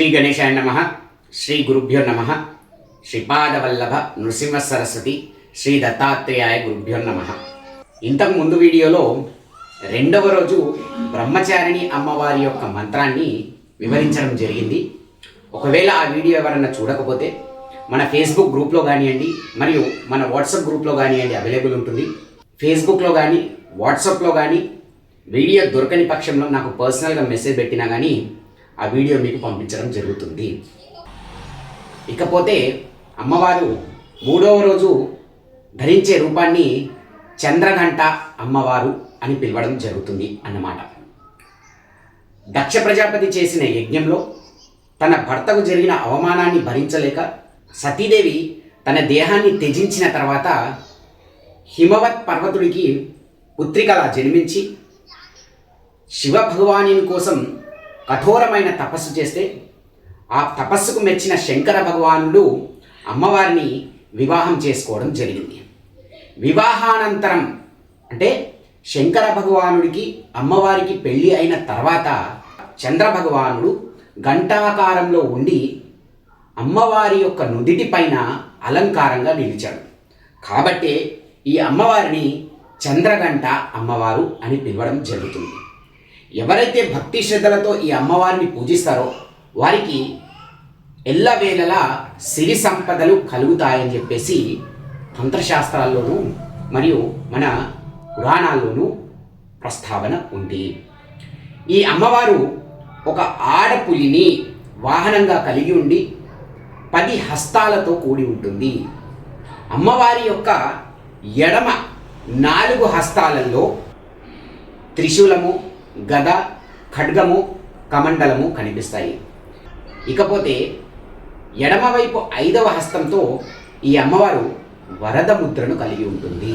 శ్రీ గణేశాయ నమ శ్రీ గురుభ్యో నమ శ్రీపాదవల్లభ నృసింహ సరస్వతి శ్రీ దత్తాత్రేయాయ గురుభ్యో నమ. ఇంతకు ముందు వీడియోలో రెండవ రోజు బ్రహ్మచారిణి అమ్మవారి యొక్క మంత్రాన్ని వివరించడం జరిగింది. ఒకవేళ ఆ వీడియో ఎవరన్నా చూడకపోతే మన ఫేస్బుక్ గ్రూప్లో కానివ్వండి మరియు మన వాట్సాప్ గ్రూప్లో కానివ్వండి అవైలబుల్ ఉంటుంది. ఫేస్బుక్లో కానీ వాట్సాప్లో కానీ వీడియో దొరకని పక్షంలో నాకు పర్సనల్గా మెసేజ్ పెట్టినా కానీ ఆ వీడియో మీకు పంపించడం జరుగుతుంది. ఇకపోతే అమ్మవారు మూడవ రోజు ధరించే రూపాన్ని చంద్రఘంట అమ్మవారు అని పిలవడం జరుగుతుంది అన్నమాట. దక్ష ప్రజాపతి చేసిన యజ్ఞంలో తన భర్తకు జరిగిన అవమానాన్ని భరించలేక సతీదేవి తన దేహాన్ని త్యజించిన తర్వాత హిమవత్ పర్వతుడికి పుత్రికలా జన్మించి శివ భగవాని కోసం కఠోరమైన తపస్సు చేస్తే ఆ తపస్సుకు మెచ్చిన శంకర భగవానుడు అమ్మవారిని వివాహం చేసుకోవడం జరిగింది. వివాహానంతరం అంటే శంకర భగవానుడికి అమ్మవారికి పెళ్ళి అయిన తర్వాత చంద్ర భగవానుడు గంటాకారంలో ఉండి అమ్మవారి యొక్క నుదిటిపైన అలంకారంగా నిలిచాడు. కాబట్టే ఈ అమ్మవారిని చంద్రగంట అమ్మవారు అని పిలవడం జరుగుతుంది. ఎవరైతే భక్తి శ్రద్ధలతో ఈ అమ్మవారిని పూజిస్తారో వారికి ఎల్లవేళలా సిరి సంపదలు కలుగుతాయని చెప్పేసి తంత్రశాస్త్రాల్లోనూ మరియు మన పురాణాల్లోనూ ప్రస్తావన ఉంది. ఈ అమ్మవారు ఒక ఆడపులిని వాహనంగా కలిగి ఉండి పది హస్తాలతో కూడి ఉంటుంది. అమ్మవారి యొక్క ఎడమ నాలుగు హస్తాలలో త్రిశూలము గద ఖడ్గము కమండలము కనిపిస్తాయి. ఇకపోతే ఎడమవైపు ఐదవ హస్తంతో ఈ అమ్మవారు వరద ముద్రను కలిగి ఉంటుంది.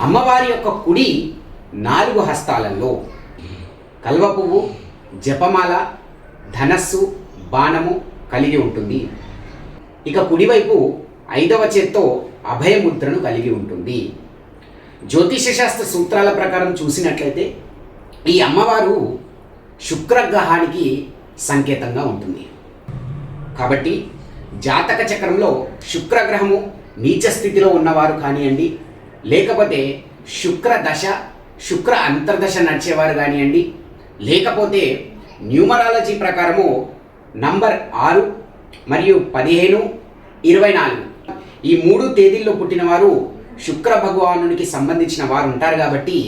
అమ్మవారి యొక్క కుడి నాలుగు హస్తాలలో కల్వ పువ్వు జపమాల ధనస్సు బాణము కలిగి ఉంటుంది. ఇక కుడివైపు ఐదవ చేత్తో అభయముద్రను కలిగి ఉంటుంది. జ్యోతిష శాస్త్ర సూత్రాల ప్రకారం చూసినట్లయితే ఈ అమ్మవారు శుక్రగ్రహానికి సంకేతంగా ఉంటుంది. కాబట్టి జాతక చక్రంలో శుక్రగ్రహము నీచ స్థితిలో ఉన్నవారు కానివ్వండి లేకపోతే శుక్ర దశ శుక్ర అంతర్దశ నడిచేవారు కానివ్వండి లేకపోతే న్యూమరాలజీ ప్రకారము నంబర్ ఆరు మరియు పదిహేను ఇరవై నాలుగు. ఈ మూడు తేదీల్లో పుట్టినవారు శుక్ర భగవానునికి సంబంధించిన వారు ఉంటారు కాబట్టి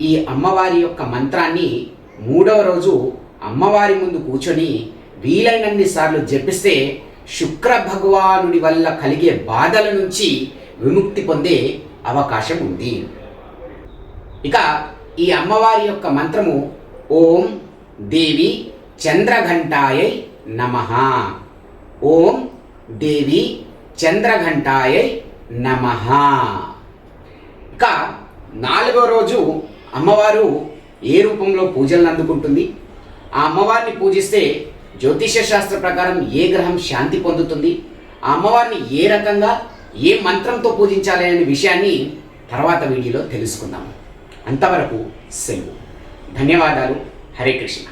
ఈ అమ్మవారి యొక్క మంత్రాన్ని మూడవ రోజు అమ్మవారి ముందు కూర్చొని వీలైనన్ని సార్లు జపిస్తే శుక్ర భగవానుడి వల్ల కలిగే బాధల నుంచి విముక్తి పొందే అవకాశం ఉంది. ఇక ఈ అమ్మవారి యొక్క మంత్రము ఓం దేవి చంద్రఘంటాయై నమ. ఓం దేవి చంద్రఘంటాయై నమ. ఇక నాలుగో రోజు అమ్మవారు ఏ రూపంలో పూజలను అందుకుంటుంది? ఆ అమ్మవారిని పూజిస్తే జ్యోతిష శాస్త్ర ప్రకారం ఏ గ్రహం శాంతి పొందుతుంది? ఆ అమ్మవారిని ఏ రకంగా ఏ మంత్రంతో పూజించాలి అనే విషయాన్ని తర్వాత వీడియోలో తెలుసుకుందాం. అంతవరకు సెలవు. ధన్యవాదాలు. హరే కృష్ణ.